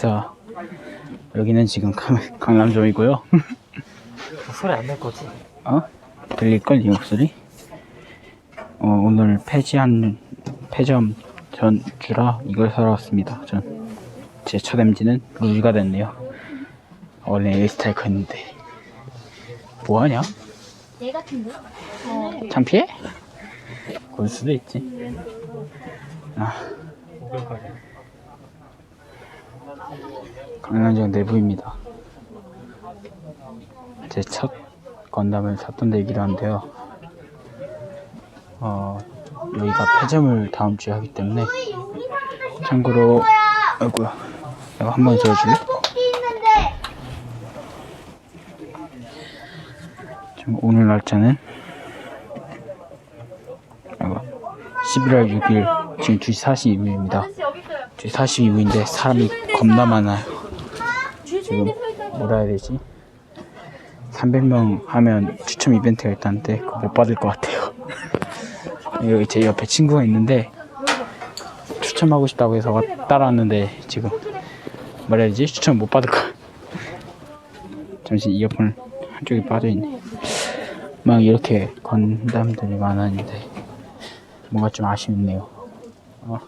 자, 여기는 지금 강, 강남점이고요. 소리 안낼 거지? 어? 들릴걸, 이 목소리? 어, 오늘 폐지한, 폐점 전주라 이걸 사러 왔습니다. 전. 제 첫 MG는 루즈가 됐네요. 원래 에이스타이크 였는데. 뭐하냐? 얘 같은데? 어. 창피해? 그럴 수도 있지. 아, 강남역 내부입니다. 제 첫 건담을 샀던 데이기도 한데요. 어, 여기가 폐점을 다음 주에 하기 때문에 참고로 아이고야 이거 한번 지어줄래? 지금 오늘 날짜는 아이고 11월 6일 지금 2시 42분입니다 2시 42분인데 사람이 겁나 많아요 지금 뭐라 해야 되지? 300명 하면 추첨 이벤트가 있다는데 그거 못 받을 것 같아요. 여기 제 옆에 친구가 있는데 추첨하고 싶다고 해서 와- 따라왔는데 지금 뭐라 해야 되지? 추첨 못 받을 거야 잠시 이어폰 한쪽에 빠져있네. 막 이렇게 건담들이 많았는데 뭔가 좀 아쉽네요. 어.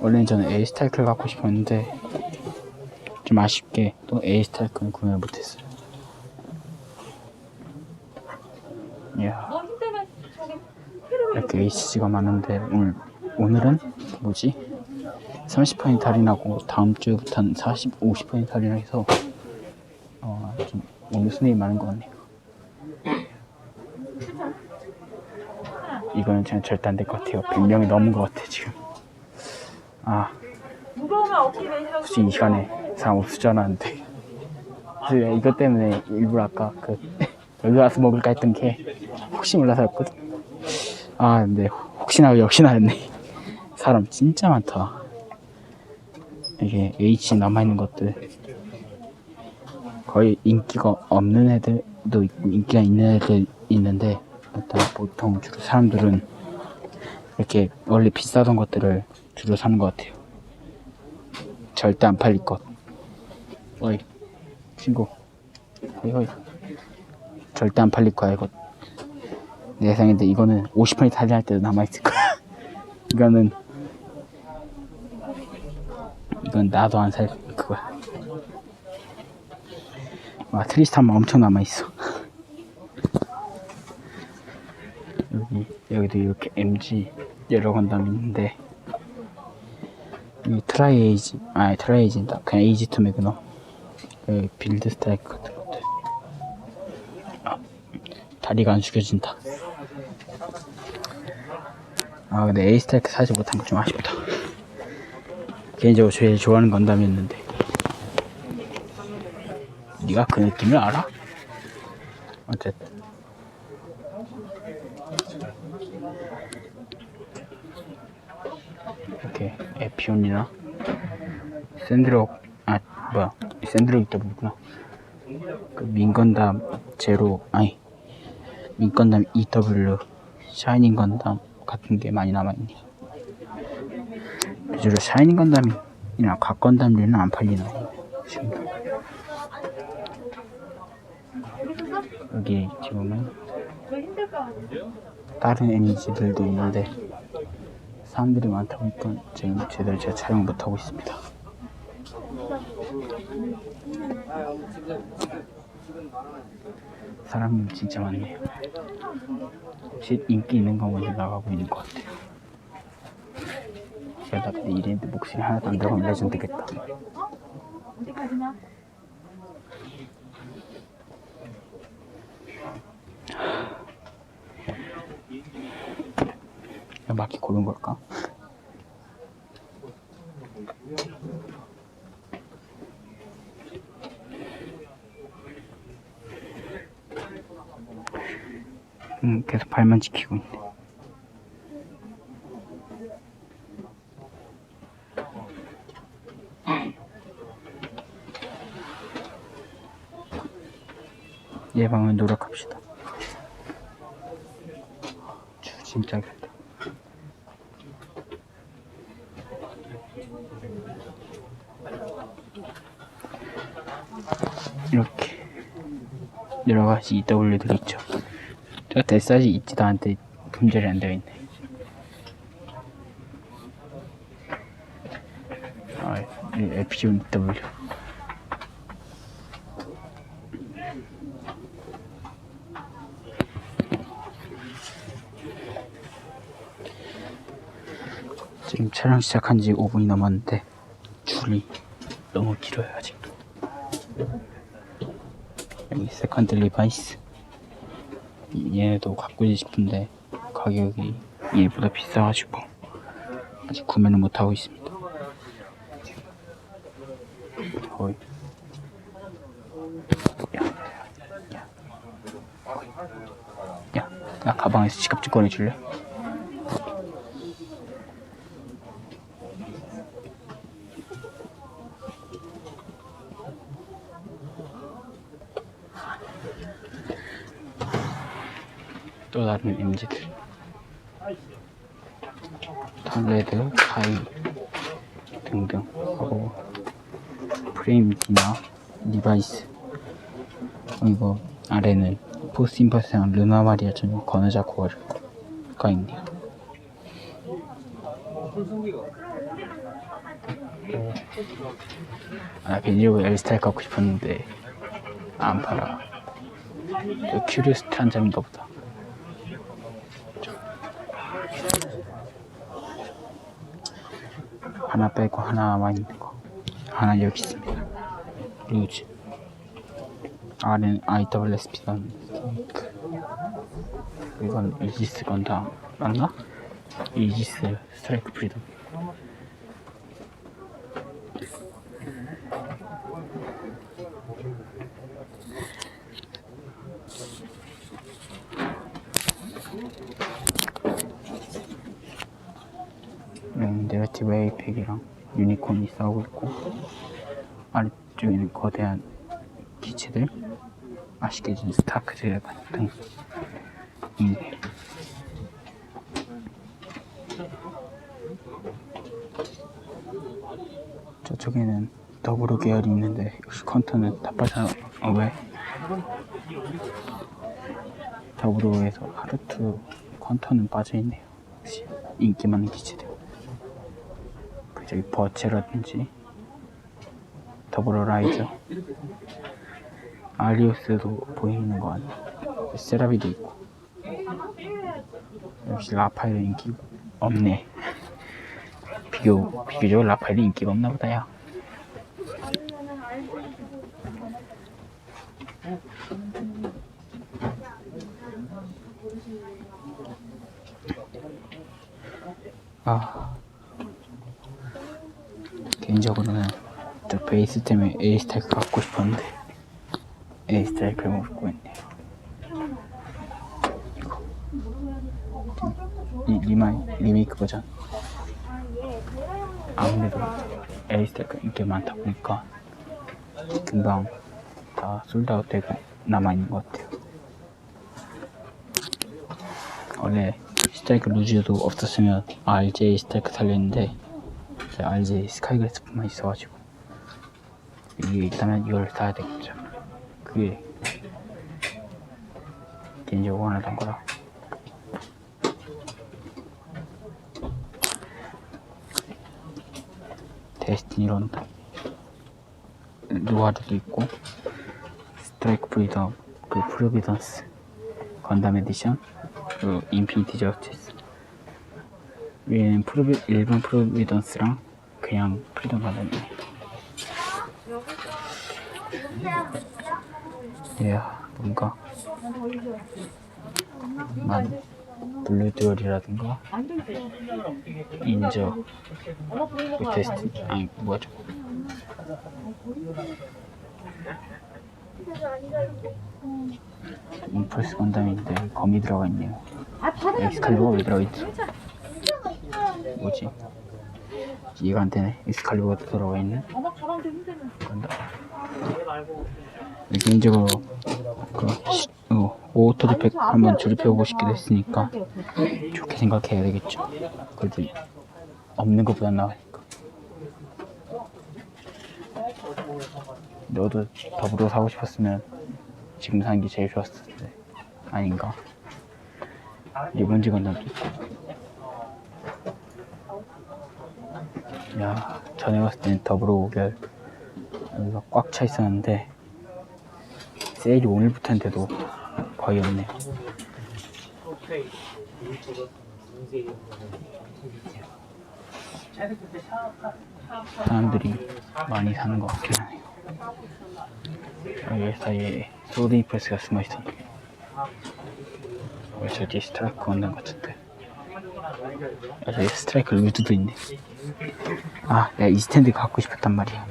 원래는 저는 에이스타이크를 갖고 싶었는데 좀 아쉽게 또 에이스타이크는 구매를 못했어요 이야 이렇게 HG가 많은데 오늘 오늘은 뭐지? 30% 할인하고 다음 주부터는 40, 50% 할인해서 어, 좀 오늘 손님이 많은 것 같네요. 이거는 그냥 절대 안 될 것 같아요. 100명이 넘은 것 같아 지금. 아, 굳이 이 시간에 사람 없을 줄 알았는데. 그래서 이것 때문에 일부러 아까 그 여기 와서 먹을까 했던 게 혹시 몰라서였거든. 아, 근데 혹시나 역시나 했네. 사람 진짜 많다. 이게 H 남아있는 것들 거의 인기가 없는 애들도 인기가 있는 애들 있는데 일단 보통 주로 사람들은 이렇게 원래 비싸던 것들을 주로 사는 것 같아요. 절대 안 팔릴 것. 어이 친구. 어이 어이. 절대 안 팔릴 거야 이거. 내 예상인데 이거는 50% 할인할 때도 남아있을 거야. 이거는 이건 나도 안 살 그거야. 와 트리스탄만 엄청 남아있어. 여기 여기도 이렇게 MG 여러 건담 있는데 이 트라이 에이지 아니 트라이 에이지다 그냥 에이지 투 매그넘 그 빌드 스트라이크 같은 것들 아, 다리가 안 숙여진다. 아 근데 에이 스트라이크 사지 못한 거 좀 아쉽다. 개인적으로 제일 좋아하는 건담이었는데 네가 그 느낌을 알아? 어쨌든 이렇게 에피온이나 샌드록 아 뭐야 있다 보구나. 그 민건담 제로 아니 민건담 EW 샤이닝 건담 같은 게 많이 남아있네요 주로 샤이닝 건담이나 각 건담류는 안 팔리나요 지금 여기 지금은 다른 에니지들도 있는데 사람들이 많다 보니까 지금 제대로 제가 촬영 못하고 있습니다 사람이 진짜 많네요. 혹시 인기 있는 거 먼저 나가고 있는 것 같아요. 제가 근데 이랬는데 목소리 하나도 안 들어가면 레전드 이거 맞게 고른 걸까? 음, 계속 발만 지키고 있네. 예방을 노력합시다. 주 진짜 길다. 이렇게 여러 가지 EW들이 있죠. 저 대사지 있지도 않은데 분절이 안 되어 있네. 아, EW. 지금 촬영 시작한 지 5분이 넘었는데 줄이 너무 길어요 아직도 여기 세컨드 리바이스 얘네도 갖고 싶은데 가격이 얘보다 비싸가지고 아직 구매는 못하고 있습니다 어이. 야, 가방에서 지갑 좀 꺼내줄래? MG들 턴레드, 하이 등등. 하고 프레임이나 리바이스. 이거 아래는 포스 인퍼스랑 르나 마리아 전 건어자 코어가 있네요. 아 비닐고 엘스타일 갖고 싶었는데 안 팔아. 또 큐리오스트 한 점인가 보다 하나 빼고 하나 남아 있는 거. 하나 여기 있습니다. 루즈. 아래는 IWSP던 이건 이지스 건다. 맞나? 이지스 스트라이크 프리덤 음, 네거티브 에이팩이랑 유니콘이 싸우고 있고 아래쪽에는 거대한 기체들 맛있게 진 스타크들 같은 있네요 저쪽에는 더블로 계열이 있는데 역시 컨터는 다 빠져 어 왜? 더블로에서 하르트 컨터는 빠져있네요 역시 인기 많은 기체들 그 저기 버체라든지 더블로 라이저 알리오스도 보이는 거 같네 세라비도 있고. 역시 라파엘 인기 없네. 비교, 비교적으로 라파엘이 인기가 없나 보다 야. 아 개인적으로는 저 베이스 때문에 A 스타일 갖고 싶었는데 스타일을 못 갖고 있네요. 이거 이 리마이 리메이크 버전 아무래도 A 스타일가 인기 많다 보니까 금방 다 솔드아웃 되고 남아 있는 것 같아요. 원래 스타이크 루즈도 없었으면 RJ 스타이크 살렸는데 제 RJ 스카이그래스뿐만 있어가지고. 이게 있다면 이걸 사야 되겠죠. 그게 개인적으로 원하던 거라. 데스티니론 루아르도 있고 스트라이크 프리덤 그 프로비던스 건담 에디션 그리고 인피니티 저스티스. 위에는 프로비, 일반 프로비던스랑 그냥 프리덤 건담이네 이야 뭔가 만 블루듀얼이라든가 인저 그 테스트 아니 저거 임펄스 건담인데 검이 들어가 있네요 엑스칼리버가 왜 들어있지? 뭐지? 이해가 안 되네 엑스칼리버가 들어가 있는 건담 개인적으로 그 시- 어, 오토 디팩 한번 조립해보고 싶기도 했으니까 좋게 생각해야 되겠죠. 그래도 없는 것보다 나으니까. 너도 더불어 사고 싶었으면 지금 사는 게 제일 좋았을 텐데. 아닌가? 리본지 건담도 있고 야 전에 갔을 때는 더불어 오별 여기가 꽉 차 있었는데 세일이 오늘부터인데도 거의 없네요 사람들이 많이 사는 것 같긴 하네요 여기 사이에 소드 임프레스가 숨어 있었네. 왜 저기 스트라이크 건담 같은데? 아 저기 스트라이크 루드도 있네 아 내가 이 스탠드 갖고 싶었단 말이야.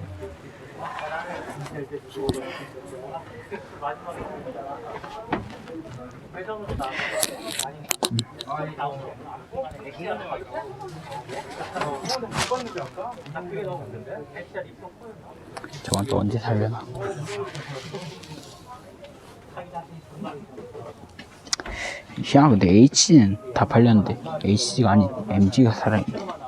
저건 또 언제 살려나? 희한하 근데 HG는 다 팔렸는데 HG가 아닌 MG가 살아있네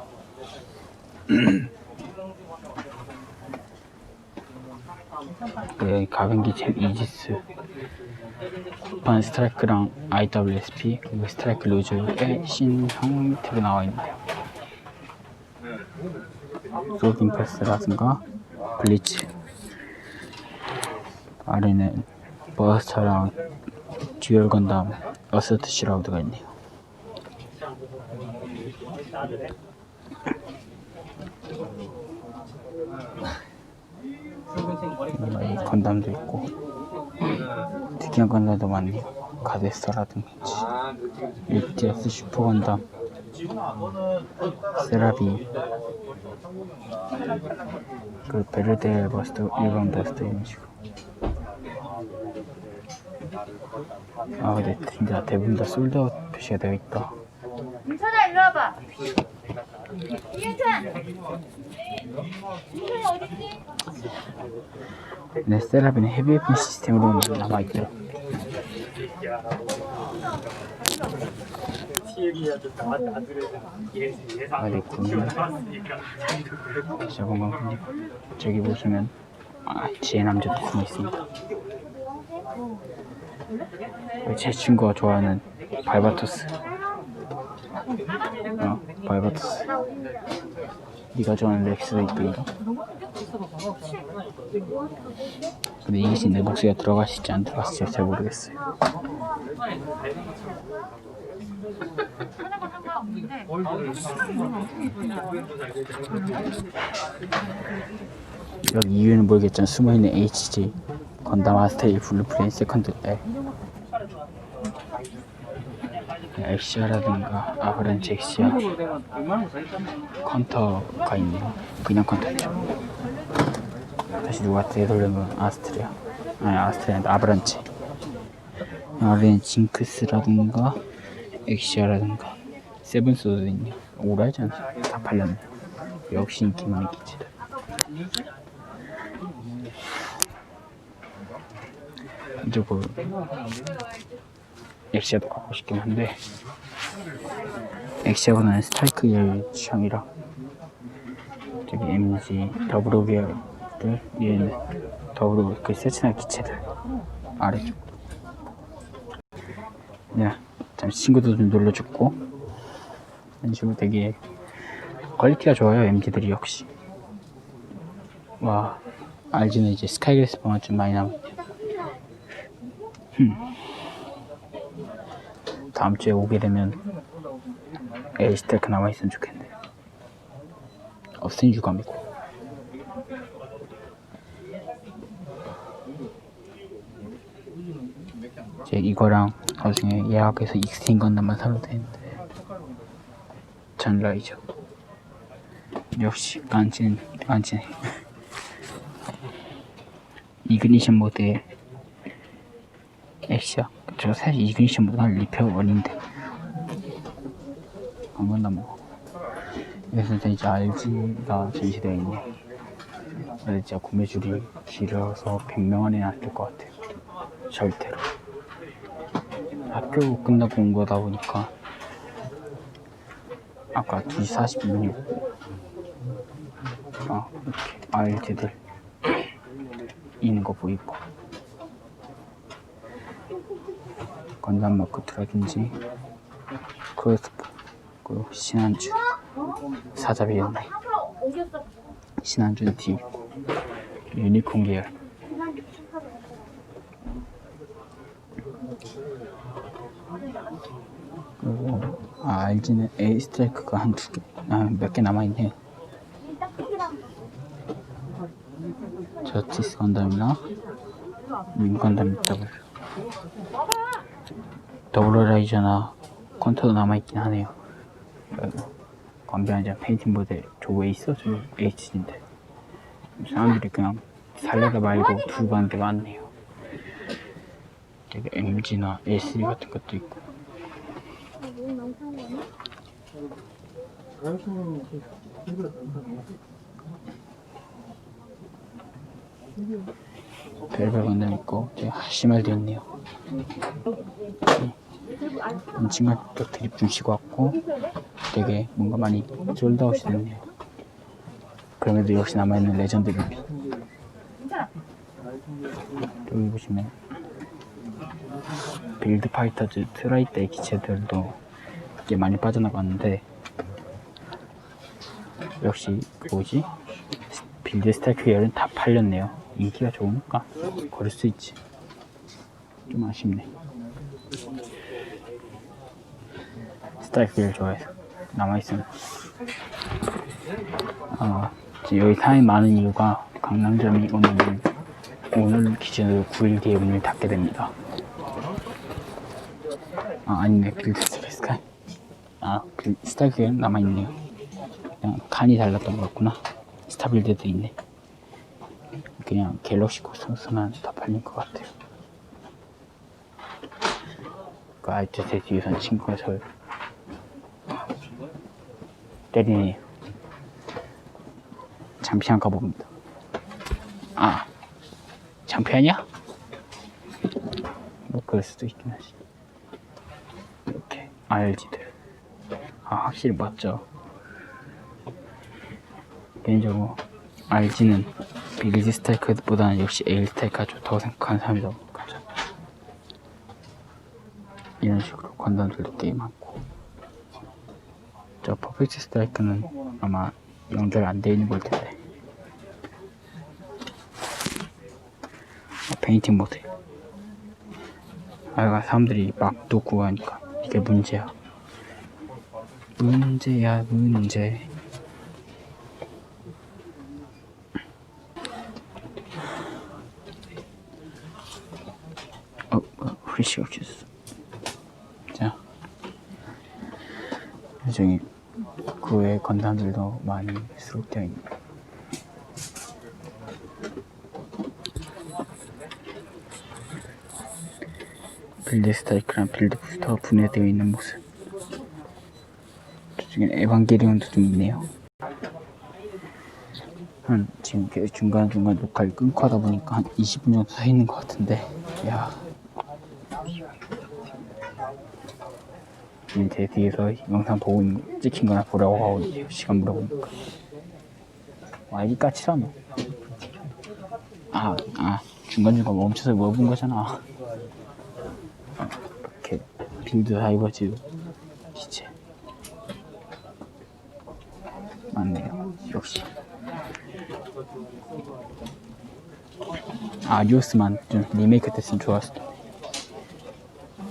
네, 가변기 제 이지스. 쿠판 스트라이크랑 IWSP 그리고 스트라이크 루즈의 신 형태로 나와 있네요. 소드 임패스라든가 블리츠. 아래는 버스터랑 듀얼 건담 어서트 시라우드가 있네요 음, 이 건담도 있고 특이한 건담도 많네요 가데스터라든지 UTS 슈퍼 건담 세라비 그 베르데 버스트 일반 버스트 이런 식으로 아 근데 진짜 대부분 다 솔드아웃 표시가 되어 있다 윤찬아 일로 와봐. 이윤찬. 윤찬이 어딨지? 근데 세라비는 헤비 웨폰 시스템으로 아, 네, 구면 저건 건데 저기 보시면 아, 지혜 남자도 숨어 있습니다. 제 친구가 좋아하는 발바토스. 어, 발바토스 네가 좋아하는 이거 근데 이게 지금 내 목소리가 들어가실지 안 들어갔을지 잘 모르겠어요. 여기 이유는 모르겠지만 숨어있는 HG 건담 아스테이 블루 프레인 세컨드 에 엑시아라든가 아브란치 엑시아 컨터가 있네요. 그냥 컨터죠. 다시 누가 되돌리면 아스트리아. 아니 아스트리아 아브란치 아래는 징크스라든가 엑시아라든가 세븐소도 있네요. 오라이전 다 팔렸네 역시 인기 많은 기체다. 이쪽으로 엑시아도 갖고 싶긴 한데 엑시아보다는 스트라이크 계열 취향이라 저기 MG 계열들 얘는 더블로 그 세츠나 기체들 아래쪽. 네 잠시 친구도 좀 놀러줬고 이런 식으로 되게 퀄리티가 좋아요 MG들이 역시. 와 알지는 이제 스카이그래스퍼만 좀 많이 남았네요 다음 주에 오게 되면 에이스테크 남아있으면 좋겠네. 없으니 유감이고. 이제 이거랑 나중에 예약해서 익스틴 건담만 사도 되는데. 전라이죠 역시 깐진 깐진해 이그니션 모드에 엑시 아저 사실 모드는 리페어 원인데. 안 건다 뭐. 여기서 이제 RG가 전시되어 있네. 근데 진짜 구매 줄이 길어서 100명 안에 안 될 것 같아요. 절대로. 학교 끝나고 온 거다 보니까 아까 2시 42분이었고. 아 이렇게 RG들 있는 거 보이고 건담 마크트라든지 크로스프 그리고 신한주 앞으로 옮겼어. 신한준 D 유니콘 계열. 그리고 아 LG는 A 스트라이크가 한 두 개, 아 몇 개 남아있네. 저스티스 건담이나 윈 건담 더블 더블 라이저나 컨터도 남아있긴 하네요. 건비한자 페인팅 모델 저 왜 있어? 저 HD인데. 사람들이 그냥 살려다 말고 두고 가는 게 많네요. 되게 MG나 SD 같은 것도 있고. 별별 건담 있고 되게 하시말도 있네요 드립 좀 쉬고 왔고 되게 뭔가 많이 솔드아웃이 됐네요 그럼에도 역시 남아있는 레전드 뮤비 여기 보시면 빌드 파이터즈 트라이트의 기체들도 꽤 많이 빠져나갔는데 역시 그 뭐지? 빌드 스타크 열은 다 팔렸네요. 인기가 좋으니까 고를 수 있지 좀 아쉽네. 스타일을 좋아해서 남아있으면. 어, 여기 사람이 많은 이유가 강남점이 오늘 오늘 기준으로 9일 뒤에 문을 닫게 됩니다. 아 아니네. 빌드 스페이스카 아 빌- 스타일은 남아있네요. 그냥 칸이 달랐던 것 같구나. 스타빌드도 있네. 그냥 갤럭시 코스모스만 다 팔린 것 같아요 그 아이트 제 뒤에선 친구가 저를 때리네요. 장피한 가봅니다. 아, 장피하냐? 뭐 그럴 수도 있긴 하지. 이렇게 RG들. 아, 확실히 맞죠. 개인적으로 RG는 빌리지 스타이크보다는 역시 에일 스타이크가 좋다고 생각하는 사람이 너무 많죠. 이런 식으로 관단들도 꽤 많고. 저 퍼펙트 스트라이크는 아마 연결 안 돼 있는 걸 텐데. 어, 페인팅 못해. 아이가 사람들이 막도 구하니까 이게 문제야. 문제야 문제. 어, 어 프리시가 켰어. 자. 나중에 그 외의 건담들도 많이 수록되어 있네. 빌드 스타이크랑 빌드 부스터가 분해되어 있는 모습. 저쪽엔 에반게리온도 좀 있네요. 한 지금 중간중간 녹화를 끊고 하다 보니까 한 20분 정도 서 있는 것 같은데, 야. 지금 제 뒤에서 영상 보고 있는 거, 찍힌 거나 보라고 하고. 시간 물어보니까. 와, 이 까칠하노. 아, 아, 중간중간 멈춰서 물어본 거잖아. 어, 이렇게 빌드 다이버즈 기체. 맞네요. 역시. 아디오스만 좀 리메이크 됐으면 좋았을 텐데.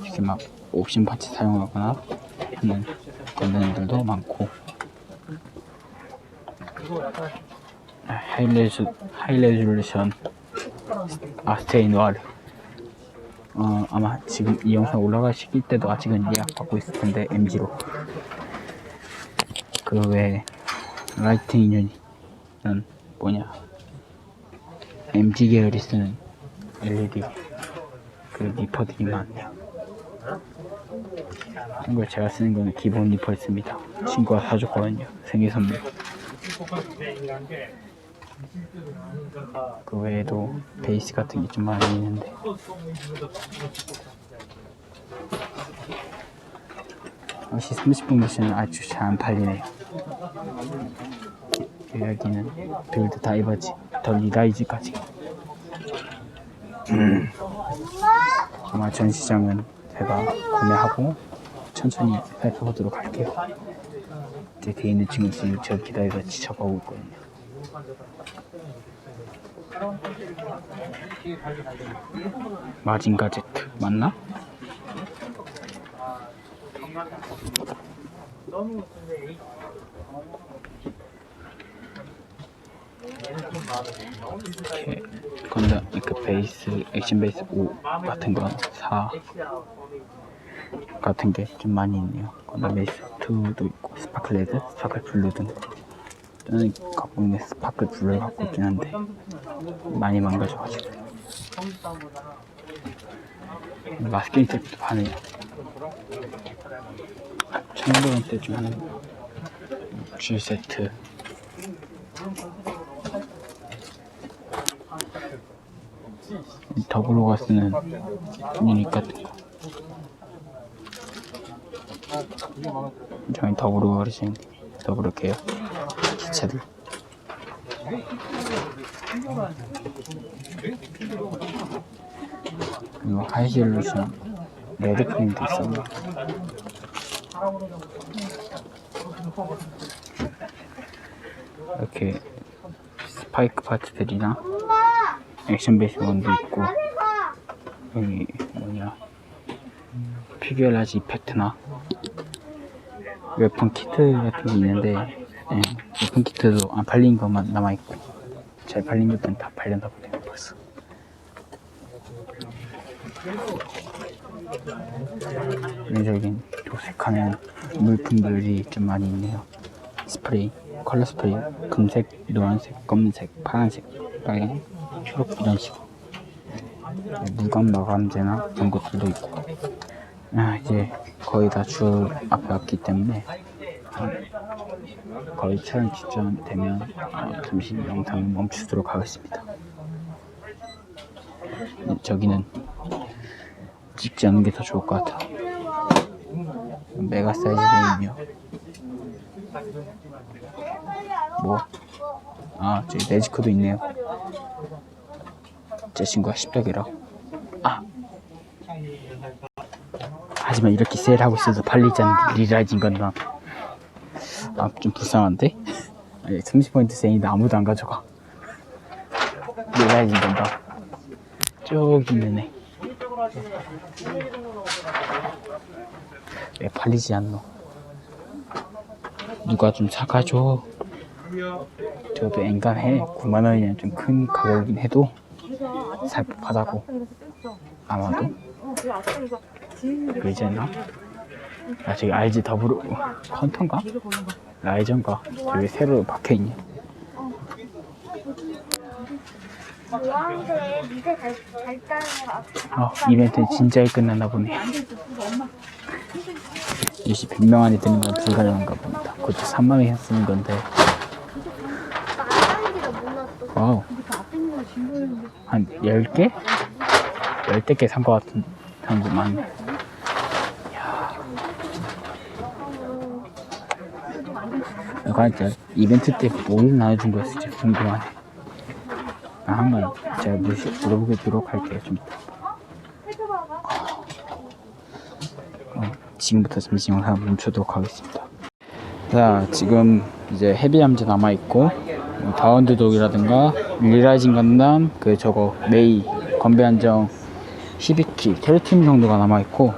이렇게 막 옵션 파츠 사용하거나 하는 건담들도 많고. 아, 하이레즈, 하이레졸루션 아스테인 와르. 어, 아마 지금 이 영상 올라갈 시기 때도 아직은 예약받고 있을 텐데 MG로. 그 외에 라이트 인연이 뭐냐? MG 계열이 쓰는 LED 그 니퍼들이 많네요 한걸 제가 쓰는 거는 기본 리퍼였습니다. 친구가 사줬거든요. 생일 선물. 그 외에도 베이스 같은 게 좀 많이 있는데 역시 30분 미션은 아주 잘 안 팔리네요. 여기는 빌드 다이버지, 더 리라이즈까지 아마 전시장은 제가 구매하고 천천히 살펴보도록 할게요. 제 뒤에 있는 친구 지금 저 기다리다 지쳐가고 있거든요. 마징가 제트 맞나? 이렇게 건담 이렇게 베이스 액션 베이스 5 같은 건 4 같은 게 좀 많이 있네요. 건담 베이스 2도 있고 스파클 레드, 스파클 블루 등 저는 갖고 있는 스파클 블루를 갖고 있긴 한데 많이 망가져가지고 마스킹 세트도 파네요. 1,500원대 중 하나 줄 세트 더블로가 쓰는 유닛 같은 거 저희 더블로 어르신 더블로 계열 기체들. 그리고 하이젤루션 레드 크림도 있었네 이렇게 스파이크 파츠들이나 액션 베이스 원도 있고 여기 뭐냐. 피규어 라지 이펙트나 웨폰 키트 같은 게 있는데 예, 웨폰 키트도 안 팔린 것만 남아있고 잘 팔린 것들은 다 팔렸나 보네요 벌써. 여기저기 도색하는 물품들이 좀 많이 있네요. 스프레이 컬러 스프레이 금색, 노란색, 검은색, 파란색 빨간, 이런 식으로 물감 마감제나 이런 것들도 있고. 아 이제 거의 다 줄 앞에 왔기 때문에 거의 촬영 직전 되면 어, 잠시 영상을 멈추도록 하겠습니다. 네, 저기는 찍지 않는 게 더 좋을 것 같아 메가 사이즈 베이며 뭐? 아, 저기 매지코도 있네요. 제 친구가 10덕이라. 아! 하지만 이렇게 세일하고 있어도 팔리지 않는 리라이징 건담. 아, 좀 불쌍한데? 아니, 30포인트 세인데 아무도 안 가져가. 리라이징 건담. 저기 있는 애. 왜 팔리지 않노? 누가 좀 사가줘. 저도 엔간해 9만 원이면 좀 큰 가격이긴 해도 살 법하다고. 아마도. 그러지 않나? 아 저기 RG 더블 컨터인가? 라이전가? 저기 새로 박혀있네 달달한 아 이벤트 진짜 끝났나 보네. 역시 100명 안에 드는 건 불가능한가 봅니다. 그것도 3만 원이 쓰는 건데. 와우 한 10개? 10대 개산 것 같은 많네 이거 진짜 이벤트 때 뭘 나눠준 거였을지 궁금하네. 아, 한번 제가 물어보도록 할게요 좀 어, 지금부터 잠시 영상 멈추도록 하겠습니다. 자 지금 이제 헤비함즈 남아있고 뭐 다운드독이라든가 리라이징 건담 그 저거 메이 건배 한정 12키 캐리팀 정도가 남아있고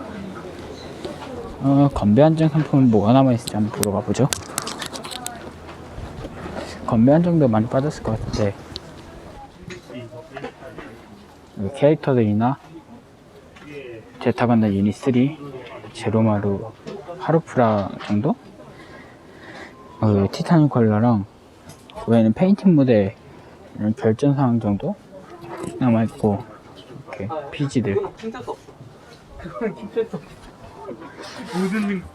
어, 건배 한정 상품은 뭐가 남아있을지 한번 보러 가보죠 건배 한정도 많이 빠졌을 것 같은데 캐릭터들이나 제타 건담 유닛 3 제로마루 하루프라 정도? 어, 티타늄 컬러랑 외에는 페인팅 무대 결전 사항 정도 남아 있고 이렇게 피지들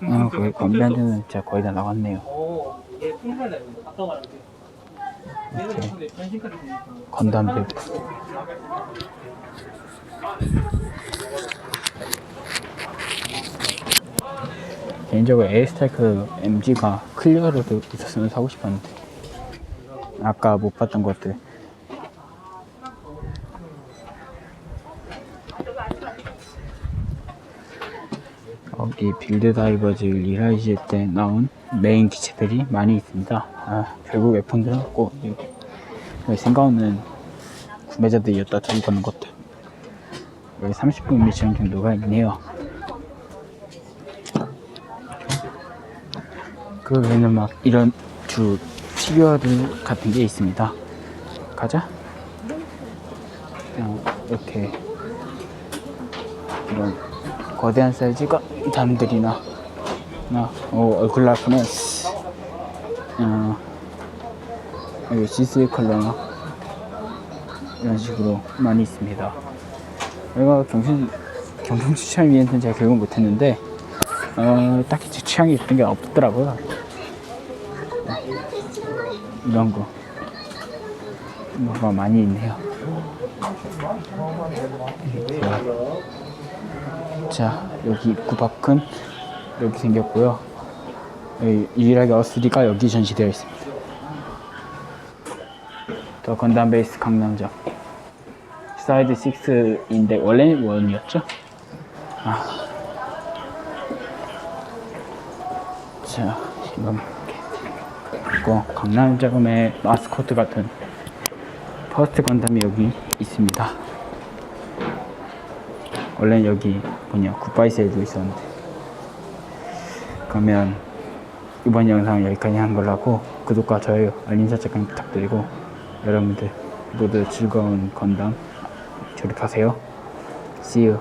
아 거기 건배한테는 진짜 거의 다 나갔네요 오, 얘 풍선이다 이거 아까 말한 게. 얘는 근데 변신까지 되니까. 건담 벨트 개인적으로 에이스타이크 MG가 클리어로도 있었으면 사고 싶었는데 아까 못 봤던 것들 여기 빌드 다이버즈 리라이즈 때 나온 메인 기체들이 많이 있습니다. 아, 결국 F1 들어갔고, 여기 생각 없는 구매자들이었다 두고 가는 것들. 여기 30분 미션 정도가 있네요. 그 외에는 막 이런 주 피규어들 같은 게 있습니다. 가자. 그냥 이렇게 이런 거대한 사이즈가 담들이나 나 어, 얼굴 라프네스 어, 여기 지스의 컬러나 이런 식으로 많이 있습니다. 내가 경신 경품 추천 이벤트는 제가 결국 못했는데 어, 딱히 제 취향이 있던 게 없더라고요. 이런 거 뭐가 많이 있네요. 이렇게. 자 여기 입구 밖은 이렇게 생겼고요. 여기 유일하게 어스리가 여기 전시되어 있습니다. 더 건담 베이스 강남점 사이드 6인데 원래는 1이었죠? 아. 자 지금 있고 강남점의 마스코트 같은 퍼스트 건담이 여기 있습니다. 원래는 여기 뭐냐 굿바이 세일도 있었는데. 그러면 이번 영상 여기까지 한 걸로 하고 구독과 좋아요 알림 설정 부탁드리고 여러분들 모두 즐거운 건담 조립하세요. See you